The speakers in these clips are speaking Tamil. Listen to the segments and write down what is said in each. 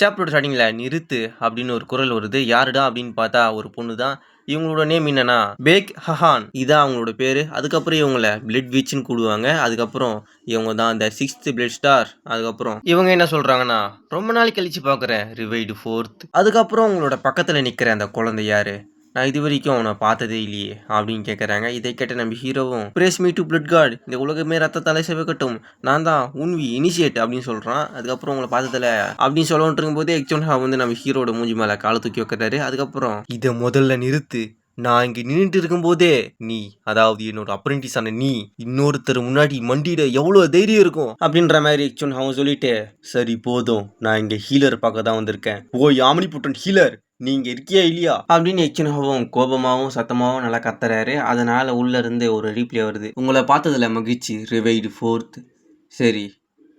சாப்டரோட ஸ்டார்டிங்ல நிறுத்து அப்படின்னு ஒரு குரல் வருது. யாருடா அப்படின்னு பார்த்தா ஒரு பொண்ணு தான். இவங்களோட நேம் என்னன்னா, பேக் ஹஹான். இதான் அவங்களோட பேர் அதுக்கப்புறம் இவங்கள பிளட் வீச்சுன்னு கூடுவாங்க அதுக்கப்புறம் இவங்க தான் அந்த சிக்ஸ்த் பிளட் ஸ்டார். அதுக்கப்புறம் இவங்க என்ன சொல்கிறாங்கன்னா ரொம்ப நாள் கழிச்சு பார்க்குறேன் ரிவைடு ஃபோர்த் அதுக்கப்புறம் உங்களோட பக்கத்தில் நிற்கிற அந்த குழந்தை யாரு? நான் இது வரைக்கும் அவனை பார்த்ததே இல்லையே! அப்படின்னு கேட்குறாங்க இதை கேட்ட நம்ம ஹீரோவும், brace me to blood guard இந்த உலகமே ரத்தத்தால சிவக்கட்டும். நான் தான் உன்வி இனிஷியேட் அப்படின்னு சொல்கிறான் அதுக்கப்புறம் உங்களை பார்த்ததில்ல அப்படின்னு சொல்லவுட்டு இருக்கும்போதே எக்ஸோன்ஹா வந்து நம்ம ஹீரோட மூஞ்சி மேலே காலை தூக்கி வைக்கிறாரு. அதுக்கப்புறம் இதை முதல்ல நிறுத்து. நான் இங்கே நின்றுட்டு இருக்கும்போதே நீ அதாவது என்னோட அப்ரெண்டிஸ் ஆன நீ இன்னொருத்தர் முன்னாடி மண்டியிட எவ்வளோ தைரியம் இருக்கும் அப்படின்ற மாதிரி சொன்ன அவன் சொல்லிட்டு சரி போதும் நான் இங்கே ஹீலர் பார்க்க தான் வந்திருக்கேன் ஓ ஆமணி புட்டன் ஹீலர் நீங்க இருக்கியா இல்லையா? அப்படின்னு எக்சன்ஹாவும் கோபமாகவும் சத்தமாகவும் நல்லா கத்துறாரு. அதனால உள்ள இருந்து ஒரு ரீப்ளே வருது. உங்களை பார்த்ததுல மகிழ்ச்சி. ரிவைடு ஃபோர்த் சரி.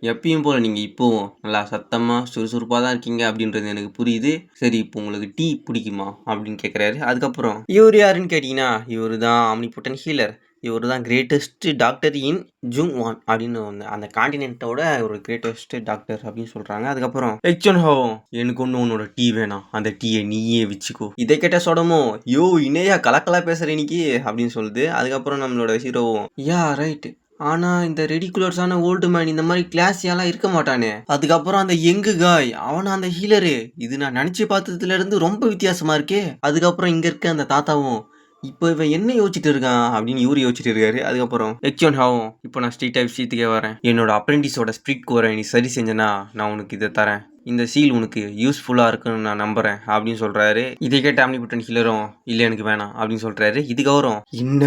எப்பயும் போல் நீங்கள் இப்போவும் நல்லா சத்தமாக சுறுசுறுப்பாக தான் இருக்கீங்க அப்படின்றது எனக்கு புரியுது. சரி இப்போ உங்களுக்கு டீ பிடிக்குமா? அப்படின்னு கேட்குறாரு அதுக்கப்புறம் இவர் யாருன்னு கேட்டிங்கன்னா இவர் தான் ஆம்னிபுட்டன் ஹீலர் இவர் தான் கிரேட்டஸ்ட்டு டாக்டர் இன் ஜூங் வான் அப்படின்னு அந்த காண்டினென்ட்டோட ஒரு கிரேட்டஸ்ட் டாக்டர் அப்படின்னு சொல்கிறாங்க அதுக்கப்புறம் எக்சன் ஹோ எனக்கு ஒன்று உன்னோட டீ வேணாம். அந்த டீயை நீயே வச்சுக்கோ. இதை கேட்ட சொடமோ யோ இணையா கலக்கலா பேசுகிற இன்னைக்கு? அப்படின்னு சொல்லுது. அதுக்கப்புறம் நம்மளோட ஹீரோவும் யா ரைட்டு ஆனா இந்த ரெடிகுலர்ஸான ஓல்டு மேன் இந்த மாதிரி கிளாஸியாலாம் இருக்க மாட்டானே. அதுக்கப்புறம் அந்த எங்கு காய் அவன அந்த ஹீலரு இது நான் நினைச்சு பார்த்ததுல இருந்து ரொம்ப வித்தியாசமா இருக்கே. அதுக்கப்புறம் இங்க இருக்க அந்த தாத்தாவும் இப்போ இவன் என்ன யோசிச்சுட்டு இருக்கான் அப்படின்னு இவரு யோசிச்சுட்டு இருக்காரு. அதுக்கப்புறம் எக்ஸோன் ஹாவும் இப்போ நான் ஸ்ட்ரீட் டைப் விஷயத்துக்கே வரேன். என்னோட அப்ரெண்டிஸோட ஸ்ப்ரிட் கோரை நீ சரி செஞ்சனா நான் உனக்கு இதை தரேன். இந்த சீல் உனக்கு யூஸ்ஃபுல்லாக இருக்குன்னு நான் நம்புறேன் அப்படின்னு சொல்றாரு. இதை கேட்ட ஆம்னிபுட்டன் ஹீலரும் இல்லை எனக்கு வேணாம் அப்படின்னு சொல்றாரு. இதுக்கப்புறம் என்ன?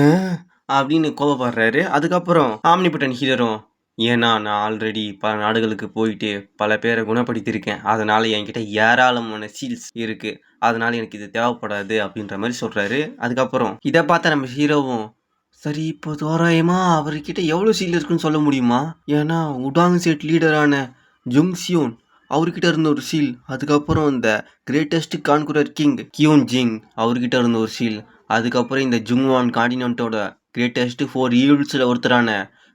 அப்படின்னு கோபப்படுறாரு அதுக்கப்புறம் ஆம்னிபுட்டன் ஹீலரும் ஏன்னா நான் ஆல்ரெடி பல நாடுகளுக்கு போயிட்டு பல பேரை குணப்படுத்தியிருக்கேன். அதனால் என்கிட்ட ஏராளமான சீல்ஸ் இருக்குது அதனால் எனக்கு இது தேவைப்படாது அப்படின்ற மாதிரி சொல்கிறாரு அதுக்கப்புறம் இதை பார்த்த நம்ம ஹீரோவும் சரி இப்போ தோராயமா அவர்கிட்ட எவ்வளோ சீல் இருக்குன்னு சொல்ல முடியுமா? ஏன்னா உடாங் செட் லீடரான ஜுங் சியோன் அவர்கிட்ட இருந்த ஒரு சீல் அதுக்கப்புறம் இந்த கிரேட்டஸ்ட் கான்குரர் கிங் கியோன் ஜிங் அவர்கிட்ட இருந்த ஒரு சீல் அதுக்கப்புறம் இந்த ஜுங்வான் காண்டினென்ட்டோட கிரேட்டஸ்ட் ஃபோர் ஈவில்ஸில் ஒருத்தரான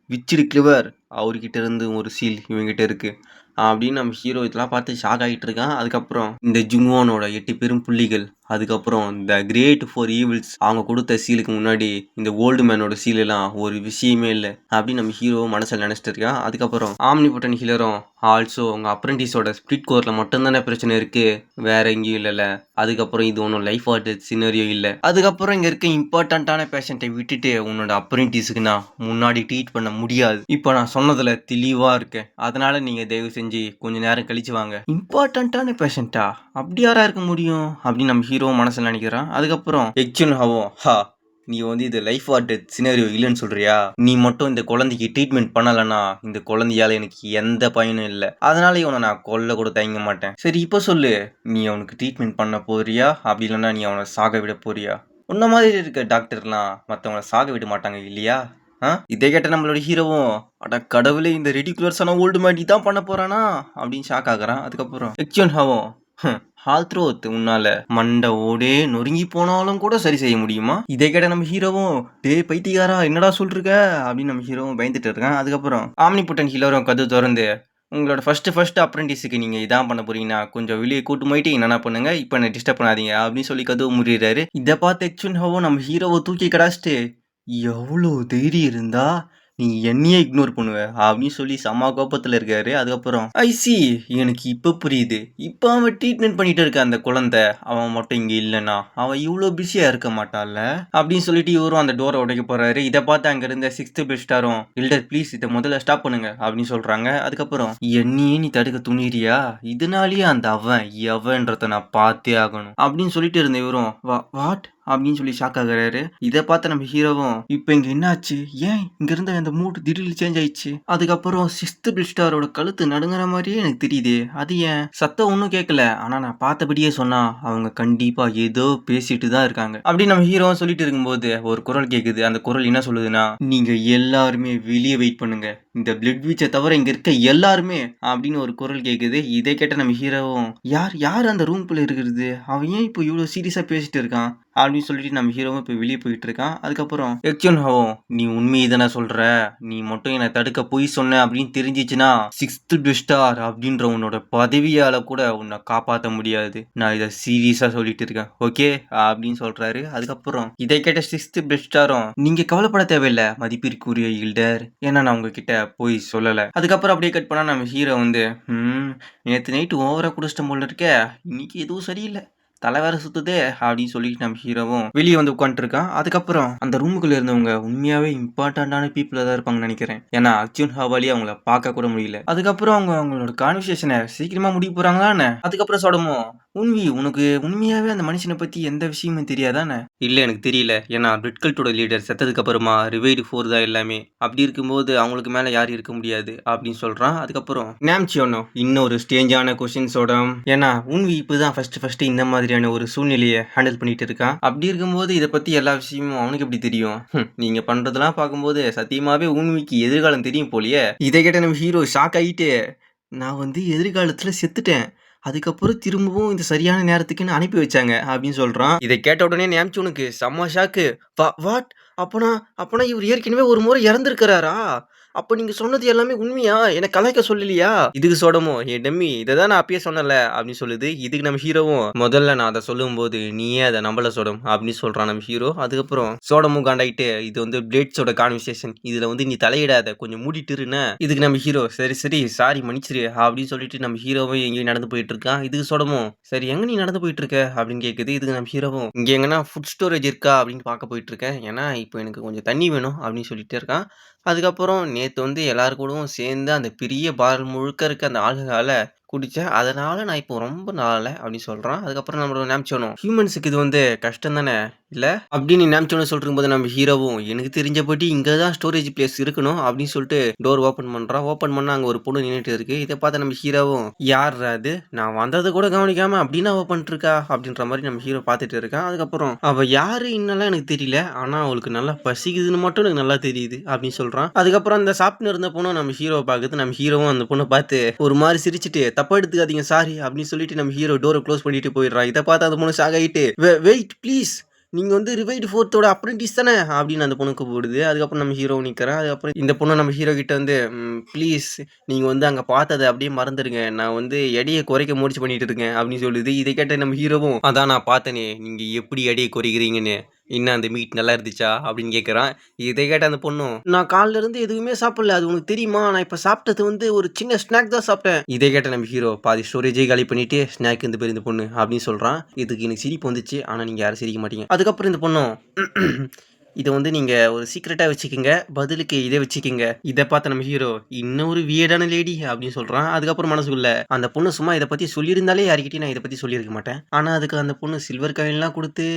விச்சிரி கிளிவர் அவர்கிட்ட இருந்து ஒரு சீல் இவங்ககிட்ட இருக்குது அப்படின்னு நம்ம ஹீரோ இதெல்லாம் பார்த்து ஷாக் ஆகிட்டு இருக்கான். அதுக்கப்புறம் இந்த ஜுங்வானோட எட்டு பெரும் புள்ளிகள். அதுக்கப்புறம் இந்த கிரேட் ஃபோர் ஈவில்ஸ் அவங்க கொடுத்த சீலுக்கு முன்னாடி இந்த ஓல்டு மேனோட சீலெல்லாம் ஒரு விஷயமே இல்லை அப்படின்னு நம்ம ஹீரோ மனசில் நினச்சிட்டு இருக்கான் அதுக்கப்புறம் ஆம்னி பொட்டன் ஹீலரும் ஆல்சோ உங்க அப்ரெண்டிஸோட ஸ்பிரிட் கோரில் மட்டும்தானே பிரச்சனை இருக்குது வேற எங்கேயும் இல்லைல்ல அதுக்கப்புறம் இது ஒன்றும் லைஃப் ஆர்ட் சினரியோ இல்லை. அதுக்கப்புறம் இங்கே இருக்க இம்பார்ட்டண்ட்டான பேஷண்ட்டை விட்டுட்டு உன்னோட அப்ரெண்டிஸுக்கு நான் முன்னாடி ட்ரீட் பண்ண முடியாது. இப்போ நான் சொன்னதில் தெளிவாக இருக்கேன். அதனால் நீங்கள் தயவு செஞ்சு கொஞ்சம் நேரம் கழிச்சு வாங்க. இம்பார்ட்டண்ட்டான பேஷண்ட்டா அப்படி யாராக இருக்க முடியும்? அப்படின்னு நம்ம ஹீரோ மனசில் நினைக்கிறான். அதுக்கப்புறம் எக்சுன் ஹவோ ஹா நீ வந்து இது லைஃப் ஆர் டெத் சினரியோ இல்லைன்னு சொல்றியா? நீ மட்டும் இந்த குழந்தைக்கு ட்ரீட்மெண்ட் பண்ணலனா இந்த குழந்தையால எனக்கு எந்த பயனும் இல்லை. அதனால இவனை நான் கொல்ல கூட தயங்க மாட்டேன். சரி இப்போ சொல்லு. நீ அவனுக்கு ட்ரீட்மெண்ட் பண்ண போறியா? அப்படி இல்லைன்னா நீ அவனை சாக விட போறியா? உன்ன மாதிரி இருக்க டாக்டர்லாம் மற்றவங்கள சாக விட மாட்டாங்க இல்லையா? ஆ? இதை கேட்ட நம்மளோட ஹீரோவும் அட கடவுளே இந்த ரெடிகுலர்ஸான ஓல்டு மாடி தான் பண்ண போறானா? அப்படின்னு ஷாக் ஆகுறான். அதுக்கப்புறம் எக்ஷன் ஹாவும் ஹால்த்ரோத் உன்னால மண்டை ஓடே நொறுங்கி போனாலும் கூட சரி செய்ய முடியுமா? இதை கேட்ட நம்ம ஹீரோவும் டே பைத்தியக்காரா என்னடா சொல்லிருக்க அப்படின்னு நம்ம ஹீரோவும் பயந்துட்டு இருக்கான். அதுக்கப்புறம் ஆம்னி புட்டன் ஹீரோரும் கது திறந்து உங்களோட ஃபஸ்ட்டு ஃபஸ்ட் அப்ரெண்டிஸுக்கு நீங்கள் இதான் பண்ண போறீங்கன்னா கொஞ்சம் வெளியே கூட்டு போயிட்டு என்னென்ன பண்ணுங்க? இப்போ என்ன டிஸ்டர்ப் பண்ணாதீங்க அப்படின்னு சொல்லி கதவு முடிகிறாரு இதை பார்த்து எக்ஷன் ஹவோ நம்ம ஹீரோவை தூக்கி கடாச்சிட்டு எவ்வளோ தைரியம் இருந்தா நீ என்னையே இக்னோர் பண்ணுவ? அப்படின்னு சொல்லி செம்ம கோபத்தில் இருக்காரு. அதுக்கப்புறம் ஐசி எனக்கு இப்போ புரியுது. இப்போ அவன் ட்ரீட்மெண்ட் பண்ணிட்டு இருக்க அந்த குழந்தை. அவன் மட்டும் இங்கே இல்லைன்னா அவன் இவ்வளோ பிஸியாக இருக்க மாட்டான்ல? அப்படின்னு சொல்லிட்டு இவரும் அந்த டோரை உடைக்க போறாரு. இதை பார்த்து அங்கே இருந்த சிக்ஸ்த் பெஸ்டாரும் இல்லடர் ப்ளீஸ் இதை முதல்ல ஸ்டாப் பண்ணுங்க. அப்படின்னு சொல்றாங்க. அதுக்கப்புறம் என்னையே நீ தடுக்க துணிறியா? இதனாலேயே அந்த அவன் எவன்றத நான் பார்த்தே ஆகணும். அப்படின்னு சொல்லிட்டு இருந்த இவரும் வா வாட் அப்படின்னு சொல்லி ஷாக் ஆகுறாரு. இதை பார்த்து நம்ம ஹீரோவும் இப்போ இங்க என்னாச்சு? ஏன் இங்க இருந்த அந்த மூட் திடீர்னு சேஞ்ச் ஆயிடுச்சு? அதுக்கப்புறம் சிஸ்து பில்ஸ்டாரோட கழுத்து நடுங்குற மாதிரியே எனக்கு தெரியுது. அது ஏன்? சத்தம் ஒன்றும் கேட்கல ஆனா நான் பார்த்தபடியே சொன்னா அவங்க கண்டிப்பா ஏதோ பேசிட்டு தான் இருக்காங்க. அப்படி நம்ம ஹீரோவும் சொல்லிட்டு இருக்கும்போது ஒரு குரல் கேட்குது அந்த குரல் என்ன சொல்லுதுன்னா நீங்க எல்லாருமே வெளியே வெயிட் பண்ணுங்க. இந்த பிளட் வீச்சை தவிர இங்க இருக்க எல்லாருமே அப்படின்னு ஒரு குரல் கேட்குது இதை கேட்ட நம்ம ஹீரோவும் யார் யார் அந்த ரூம்குள்ள இருக்கிறது? அவன் ஏன் இப்போ இவ்வளோ சீரியஸா பேசிட்டு இருக்கான்? அப்படின்னு சொல்லிட்டு நம்ம ஹீரோவும் இப்போ வெளியே போயிட்டு இருக்கான். அதுக்கப்புறம் எக்ஷன் ஹவோ நீ உண்மையை தானே சொல்ற? நீ மட்டும் என்னை தடுக்க பொய் சொன்ன அப்படின்னு தெரிஞ்சிச்சுன்னா சிக்ஸ்த் பெஸ்டார் அப்படின்ற உன்னோட பதவியால கூட உன்னை காப்பாற்ற முடியாது. நான் இதை சீரியஸா சொல்லிட்டு இருக்கேன். ஓகே அப்படின்னு சொல்றாரு. அதுக்கப்புறம் இதை கேட்ட சிக்ஸ்த் பெஸ்டாரும் நீங்க கவலைப்பட தேவையில்லை மதிப்பிற்குரிய ஈல்டர் ஏன்னா நான் உங்ககிட்ட போய் சொல்லலை. அதுக்கப்புறம் அப்படியே கட் பண்ணா நம்ம ஹீரோ வந்து நேற்று நைட்டு ஓவரா குடிச்சிட்ட போல இருக்க. இன்னைக்கு எதுவும் சரியில்லை. தலை வேற சுத்துதே அப்படின்னு சொல்லிட்டு நம்ம ஹீரோவும் வெளியே வந்து உட்காந்துருக்கான் அதுக்கப்புறம் அந்த ரூமுக்குள்ள இருந்தவங்க உண்மையாவே இம்பார்ட்டண்டான பீப்புளாக தான் இருப்பாங்கன்னு நினைக்கிறேன். ஏன்னா அர்ஜுன் ஹவாலி அவங்கள பார்க்க கூட முடியல. அதுக்கப்புறம் அவங்க அவங்களோட கான்வர்சேஷனை சீக்கிரமா முடிக்க போறாங்களான்னு அதுக்கப்புறம் சொடமோ உண்வி உனக்கு உண்மையாவே அந்த மனுஷனை பத்தி எந்த விஷயமும் தெரியாதானே? இல்ல எனக்கு தெரியல. ஏன்னா ரெட் கல்ட்டோட லீடர் செத்ததுக்கு அப்புறமா ரிவைடு ஃபோர் தான் எல்லாமே. அப்படி இருக்கும்போது அவங்களுக்கு மேல யாரும் இருக்க முடியாது அப்படின்னு சொல்றான். அதுக்கப்புறம் நேம்ச்சியோனோ இன்னொரு ஸ்டேஞ்சான கொஸ்டின்ஸோட ஏன்னா உண்வி இப்பதான் ஃபர்ஸ்ட் ஃபர்ஸ்ட் இந்த மாதிரியான ஒரு சூழ்நிலையை ஹேண்டில் பண்ணிட்டு இருக்கான். அப்படி இருக்கும்போது இதை பத்தி எல்லா விஷயமும் அவனுக்கு எப்படி தெரியும்? நீங்க பண்றதெல்லாம் பார்க்கும்போது சத்தியமாவே உண்மைக்கு எதிர்காலம் தெரியும் போலியே. இதை கேட்ட நம்ம ஹீரோ ஷாக் ஆகிட்டு நான் வந்து எதிர்காலத்துல செத்துட்டேன். அதுக்கப்புறம் திரும்பவும் இந்த சரியான நேரத்துக்குன்னு அனுப்பி வச்சாங்க அப்படின்னு சொல்கிறான் இதை கேட்ட உடனே நேம்ச்சூனுக்கு செம்ம ஷாக்கு வாட் அப்பனா அப்பனா இவர் ஏற்கனவே ஒரு முறை இறந்துருக்கிறாரா? அப்போ நீங்கள் சொன்னது எல்லாமே உண்மையா? என்னை கலாய்க்க சொல்லலையா? இதுக்கு சொடமோ? என் டம்மி இதை தான் நான் அப்பயே சொன்னல அப்படின்னு சொல்லுது. இதுக்கு நம்ம ஹீரோவும் முதல்ல நான் அதை சொல்லும்போது நீயே அதை நம்மள சொடம் அப்படின்னு சொல்கிறான் நம்ம ஹீரோ. அதுக்கப்புறம் சோடமும் காண்டாயிட்டு இது வந்து பிளேட்ஸோட கான்வர்சேஷன் இதில் வந்து நீ தலையிடாத கொஞ்சம் மூடிட்டு இருன்னு. இதுக்கு நம்ம ஹீரோ சரி சரி சாரி மன்னிச்சிரு அப்படின்னு சொல்லிட்டு நம்ம ஹீரோவும் எங்கேயும் நடந்து போயிட்டு இருக்கான். இதுக்கு சொடமும் சரி எங்கே நீ நடந்து போயிட்டு இருக்க? அப்படின்னு கேட்குது இதுக்கு நம்ம ஹீரோவும் இங்கே எங்கன்னா ஃபுட் ஸ்டோரேஜ் இருக்கா? அப்படின்னு பார்க்க போயிட்டு இருக்கேன். ஏன்னா இப்போ எனக்கு கொஞ்சம் தண்ணி வேணும் அப்படின்னு சொல்லிட்டு இருக்கான். அதுக்கப்புறம் நேத்து வந்து எல்லார் கூடவும் சேர்ந்து அந்த பெரிய பால் முழுக்க இருக்க அந்த ஆல்கஹால குடிச்சேன். அதனால நான் இப்போ ரொம்ப நாள அப்படின்னு சொல்றான். அதுக்கப்புறம் நம்மளோட நேம்ச்சோனோ, ஹியூமன்ஸுக்கு இது வந்து கஷ்டம் தானே இல்லை அப்படின்னு நினச்சவொடனே சொல்லிருக்கும் போது நம்ம ஹீரோவும், எனக்கு தெரிஞ்சபடி இங்கே தான் ஸ்டோரேஜ் பிளேஸ் இருக்கணும் அப்படின்னு சொல்லிட்டு டோர் ஓப்பன் பண்ணுறான் ஓப்பன் பண்ணால் அங்கே ஒரு பொண்ணு நின்றுட்டு இருக்கு. இதை பார்த்து நம்ம ஹீரோவும், யார்ரா அது? நான் வந்தது கூட கவனிக்காம அப்படின்னா ஓப்பன் இருக்கா அப்படின்ற மாதிரி நம்ம ஹீரோ பார்த்துட்டு இருக்கான். அதுக்கப்புறம் அவள் யாரு இன்னெல்லாம் எனக்கு தெரியல. ஆனால் அவளுக்கு நல்லா பசிக்குதுன்னு மட்டும் எனக்கு நல்லா தெரியுது அப்படின்னு சொல்கிறான் அதுக்கப்புறம் அந்த சாப்பிட்டு இருந்த பொண்ணு நம்ம ஹீரோவை பார்க்குறது நம்ம ஹீரோவும் அந்த பொண்ணை பார்த்து ஒரு மாதிரி சிரிச்சுட்டு, தப்பா எடுத்துக்காதீங்க சாரி அப்படின்னு சொல்லிட்டு நம்ம ஹீரோ டோரை க்ளோஸ் பண்ணிட்டு போயிடுறான். இதை பார்த்து அந்த பொண்ணு ஷாக் வெயிட் ப்ளீஸ் நீங்கள் வந்து ரிவைட் ஃபோர்த்தோட அப்ரெண்டிஸ் தானே அப்படின்னு அந்த பொண்ணுக்கு போடுது அதுக்கப்புறம் நம்ம ஹீரோ நிற்கிறேன் அதுக்கப்புறம் இந்த பொண்ணை நம்ம ஹீரோ கிட்ட வந்து, ப்ளீஸ் நீங்கள் வந்து அங்கே பார்த்ததை அப்படியே மறந்துடுங்க நான் வந்து எடையை குறைக்க முயற்சி பண்ணிட்டு இருக்கேன் அப்படின்னு சொல்லுது. இதை கேட்ட நம்ம ஹீரோவும், அதான் நான் பார்த்தேனே நீங்கள் எப்படி எடையை குறைக்கிறீங்கன்னு. என்ன அந்த மீட் நல்லா இருந்துச்சா? அப்படின்னு கேட்குறான் இதை கேட்ட அந்த பொண்ணும், நான் காலைல இருந்து எதுவுமே சாப்பிடல. அது உனக்கு தெரியுமா? நான் இப்போ சாப்பிட்டது வந்து ஒரு சின்ன ஸ்நாக் தான் சாப்பிட்டேன். இதை கேட்ட நம்ம ஹீரோ, பாதி ஸ்டோரேஜே காலி பண்ணிட்டு ஸ்நாக் இந்த பேர் இந்த பொண்ணு அப்படின்னு சொல்கிறான் இதுக்கு எனக்கு சிரிப்பு வந்துச்சு. ஆனால் நீங்கள் யாரும் சிரிக்க மாட்டீங்க. அதுக்கப்புறம் இந்த பொண்ணும், இதை வந்து நீங்கள் ஒரு சீக்ரெட்டாக வச்சுக்கோங்க பதிலுக்கு இதை வச்சுக்கோங்க இதை பார்த்த நம்ம ஹீரோ, இன்னொரு வியடான லேடி அப்படின்னு சொல்கிறான் அதுக்கப்புறம் மனசுக்குள்ள, அந்த பொண்ணு சும்மா இதை பற்றி சொல்லியிருந்தாலே யார்கிட்டயும் நான் இதை பற்றி சொல்லியிருக்க மாட்டேன். ஆனால் அதுக்கு அந்த பொண்ணு சில்வர் காயின்லாம் கொடுத்து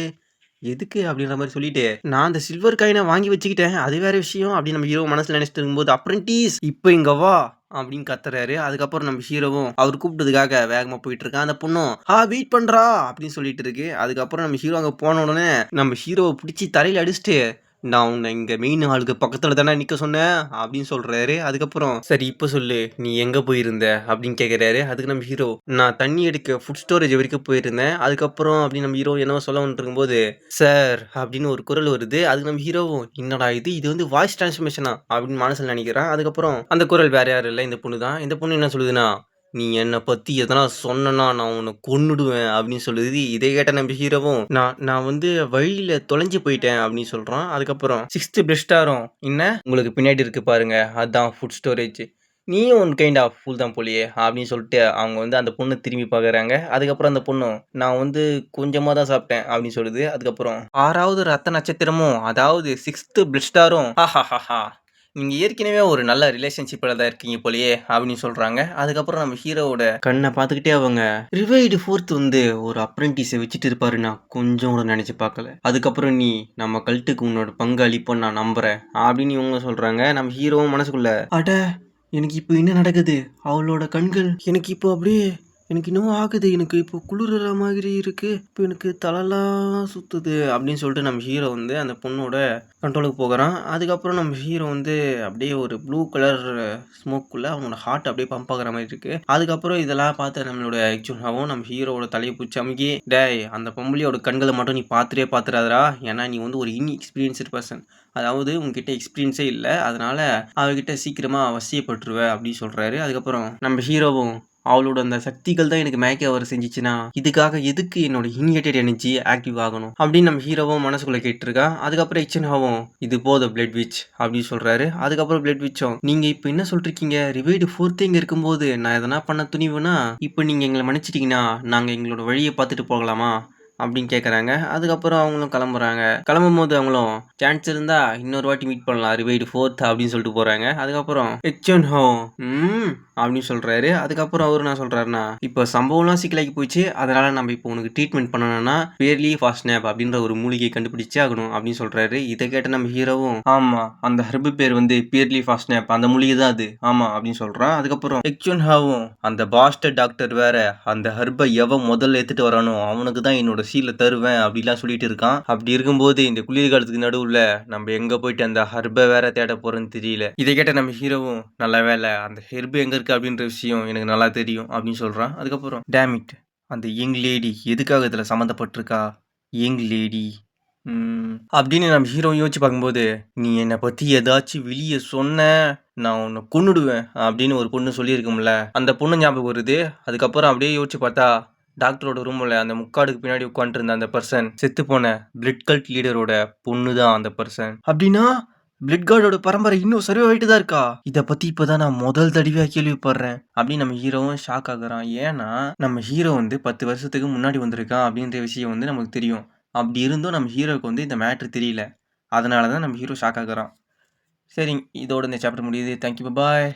எதுக்கு? அப்படின்ற மாதிரி சொல்லிட்டு, நான் அந்த சில்வர் காயினை வாங்கி வச்சுக்கிட்டேன். அது வேற விஷயம் அப்படின்னு நம்ம ஹீரோ மனசுல நினைச்சிட்டு இருக்கும்போது, அப்ரென்டிஸ் இப்போ இங்க வா அப்படின்னு கத்துறாரு. அதுக்கப்புறம் நம்ம ஹீரோவும் அவர் கூப்பிட்டதுக்காக வேகமா போயிட்டு இருக்கான். அந்த பொண்ணும், ஆ வெயிட் பண்றா அப்படின்னு சொல்லிட்டு இருக்கு. அதுக்கப்புறம் நம்ம ஹீரோ அங்க போன உடனே நம்ம ஹீரோவை பிடிச்சி தலையில அடிச்சுட்டு, நான் உன்னை இங்கே மெயின் ஆளுக்கு பக்கத்தில் தானே நிற்க சொன்னேன் அப்படின்னு சொல்கிறாரு அதுக்கப்புறம், சரி இப்போ சொல்லு நீ எங்கே போயிருந்த அப்படின்னு கேட்குறாரு அதுக்கு நம்ம ஹீரோ, நான் தண்ணி எடுக்க ஃபுட் ஸ்டோரேஜ் வரைக்கும் போயிருந்தேன். அதுக்கப்புறம் அப்படின்னு நம்ம ஹீரோ என்ன சொல்ல வந்துட்டு இருக்கும்போது, சார் அப்படின்னு ஒரு குரல் வருது. அதுக்கு நம்ம ஹீரோவும், என்னடா இது? இது வந்து வாய்ஸ் டிரான்ஸ்ஃபர்மேஷனா அப்படின்னு மனசில் நினைக்கிறேன் அதுக்கப்புறம் அந்த குரல் வேற யாரும் இல்லை இந்த பொண்ணு தான். இந்த பொண்ணு என்ன சொல்லுதுன்னா, நீ என்னை பத்தி எதனா சொன்னனா நான் உன்னை கொன்னுடுவேன் அப்படின்னு சொல்லுது. இதை கேட்ட நம்ம ஹீரோவும், நான் நான் வந்து வழியில தொலைஞ்சு போயிட்டேன் அப்படின்னு சொல்றான். அதுக்கப்புறம் சிக்ஸ்த் பெஸ்டாரும், என்ன உங்களுக்கு பின்னாடி இருக்கு பாருங்க அதுதான் ஃபுட் ஸ்டோரேஜ். நீயும் ஒன் கைண்ட் ஆஃப் ஃபுல் தான் போலியே அப்படின்னு சொல்லிட்டு அவங்க வந்து அந்த பொண்ணு திரும்பி பார்க்குறாங்க. அதுக்கப்புறம் அந்த பொண்ணும், நான் வந்து கொஞ்சமாக தான் சாப்பிட்டேன் அப்படின்னு சொல்லுது. அதுக்கப்புறம் ஆறாவது ரத்த நட்சத்திரமும் அதாவது சிக்ஸ்த்து பிளிஸ்டாரும் ஹா ஹா ஹா நீங்கள் ஏற்கனவே ஒரு நல்ல ரிலேஷன்ஷிப்பில் தான் இருக்கீங்க போலயே அப்படின்னு சொல்கிறாங்க அதுக்கப்புறம் நம்ம ஹீரோவோட கண்ணை பார்த்துக்கிட்டே அவங்க ரிவைடு ஃபோர்த் வந்து ஒரு அப்ரெண்டிஸை வச்சுட்டு இருப்பாரு நான் கொஞ்சம் கூட நினச்சி பார்க்கல. அதுக்கப்புறம் நீ நம்ம கல்ட்டுக்கு உன்னோட பங்கு அளிப்போன்னு நான் நம்புகிறேன் அப்படின்னு இவங்க சொல்கிறாங்க நம்ம ஹீரோவும் மனசுக்குள்ள, அட எனக்கு இப்போ என்ன நடக்குது? அவளோட கண்கள் எனக்கு இப்போ அப்படியே எனக்கு இன்னும் ஆகுது எனக்கு இப்போ குளிர்ற மாதிரி இருக்கு இப்போ எனக்கு தலைலாம் சுத்துது அப்படின்னு சொல்லிட்டு நம்ம ஹீரோ வந்து அந்த பொண்ணோட கண்ட்ரோலுக்கு போகிறான். அதுக்கப்புறம் நம்ம ஹீரோ வந்து அப்படியே ஒரு ப்ளூ கலர் ஸ்மோக்குள்ள அவனோட ஹார்ட் அப்படியே பம்ப் ஆகிற மாதிரி இருக்கு. அதுக்கப்புறம் இதெல்லாம் பார்த்து நம்மளோட ஆக்சுவலாகவும் நம்ம ஹீரோவோட தலையை பிடிச்சி அமுக்கி டேய் அந்த பொம்பளையோட கண்களை மட்டும் நீ பார்த்துட்டே பார்த்துறாதரா ஏன்னா நீ வந்து ஒரு இன்எக்ஸ்பீரியன்ஸ்டு பர்சன் அதாவது உங்ககிட்ட எக்ஸ்பீரியன்ஸே இல்லை. அதனால அவர்கிட்ட சீக்கிரமாக அவசியப்பட்டுருவ அப்படின்னு சொல்கிறாரு அதுக்கப்புறம் நம்ம ஹீரோவும் அவளோட அந்த சக்திகள் தான் எனக்கு மேக் அவர் செஞ்சிச்சுன்னா இதுக்காக எதுக்கு என்னோட இனியேட்டட் எனர்ஜி ஆக்டிவ் ஆகணும்? அப்படின்னு நம்ம ஹீரோவும் மனசுக்குள்ள கேட்டிருக்கா. அதுக்கப்புறம் எச்சன்ஹாவும் இது போதும் பிளட் விச் அப்படின்னு சொல்றாரு. அதுக்கப்புறம் பிளட் விச்சும் நீங்க இப்போ என்ன சொல்றீங்க ரிவைடு ஃபோர்த்து இங்க இருக்கும்போது நான் எதனா பண்ண துணிவுனா இப்போ நீங்க எங்களை மன்னிச்சிட்டீங்கன்னா நாங்க எங்களோட வழியை பார்த்துட்டு போகலாமா? அப்படின்னு கேட்குறாங்க அதுக்கப்புறம் அவங்களும் கிளம்புறாங்க. கிளம்பும் போது அவங்களும் சான்ஸ் இருந்தா இன்னொரு வாட்டி மீட் பண்ணலாம். ரிவைடு ஃபோர்த் அப்படின்னு சொல்லிட்டு போறாங்க. அதுக்கப்புறம் எச்சன் ஹோ ம் அப்படின்னு சொல்றாரு. அதுக்கப்புறம் அவரு என்ன சொல்றாருன்னா இப்போ சம்பவம்லாம் சிக்கலாக்கி போச்சு. அதனால நம்ம இப்போ உனக்கு ட்ரீட்மெண்ட் பண்ணணும்னா பேர்லி ஃபாஸ்ட் நேப் அப்படின்ற ஒரு மூலிகை கண்டுபிடிச்சே ஆகணும் அப்படின்னு சொல்றாரு. இதை கேட்ட நம்ம ஹீரோவும் ஆமா அந்த ஹெர்பு பேர் வந்து பியர்லி ஃபாஸ்ட் நேப் அந்த மூலிகை தான் அது. ஆமா அப்படின்னு சொல்றான். அதுக்கப்புறம் எக்சுவன் ஹாவும் அந்த பாஸ்டர் டாக்டர் வேற அந்த ஹெர்பை எவன் முதல்ல எடுத்துட்டு வரானோ அவனுக்கு தான் என்னோட சீலை தருவேன் அப்படிலாம் சொல்லிட்டு இருக்கான். அப்படி இருக்கும்போது இந்த குளிர்காலத்துக்கு நடுவுல நம்ம எங்க போயிட்டு அந்த ஹர்பை வேற தேட போறோம்னு தெரியல. இதை கேட்ட நம்ம ஹீரோவும் நல்ல வேலை அந்த ஹெர்பு எங்க இருக்கு? அப்படின்ற விஷயம் எனக்கு நல்லா தெரியும் அப்படின்னு சொல்றான். அதுக்கப்புறம் டேமிட் அந்த யங் லேடி எதுக்காக இதில் சம்மந்தப்பட்டிருக்கா? யங் லேடி அப்படின்னு நம்ம ஹீரோ யோசிச்சு பார்க்கும்போது நீ என்னை பற்றி ஏதாச்சும் வெளியே சொன்ன நான் உன்னை கொன்னுடுவேன் அப்படின்னு ஒரு பொண்ணு சொல்லியிருக்கும்ல. அந்த பொண்ணு ஞாபகம் வருது. அதுக்கப்புறம் அப்படியே யோசிச்சு பார்த்தா டாக்டரோட ரூமில் அந்த முக்காடுக்கு பின்னாடி உட்காந்துருந்த அந்த பர்சன் செத்து போன பிளட் கல்ட் லீடரோட பொண்ணு தான் அந்த பர்சன் அப்படின்னா பிளட் கார்டோட பரம்பரை இன்னும் சரிவாயிட்டு தான் இருக்கா? இதை பற்றி இப்போ தான் நான் முதல் தடவையாக கேள்விப்படுறேன். அப்படின்னு நம்ம ஹீரோவும் ஷாக் ஆகுறான். ஏன்னா நம்ம ஹீரோ வந்து பத்து வருஷத்துக்கு முன்னாடி வந்திருக்கான் அப்படின்ற விஷயம் வந்து நமக்கு தெரியும். அப்படி இருந்தும் நம்ம ஹீரோவுக்கு வந்து இந்த மேட்ரு தெரியல. அதனால தான் நம்ம ஹீரோ ஷாக் ஆகுறான். சரிங்க இதோட இந்த சாப்டர் முடியுது. Thank you bye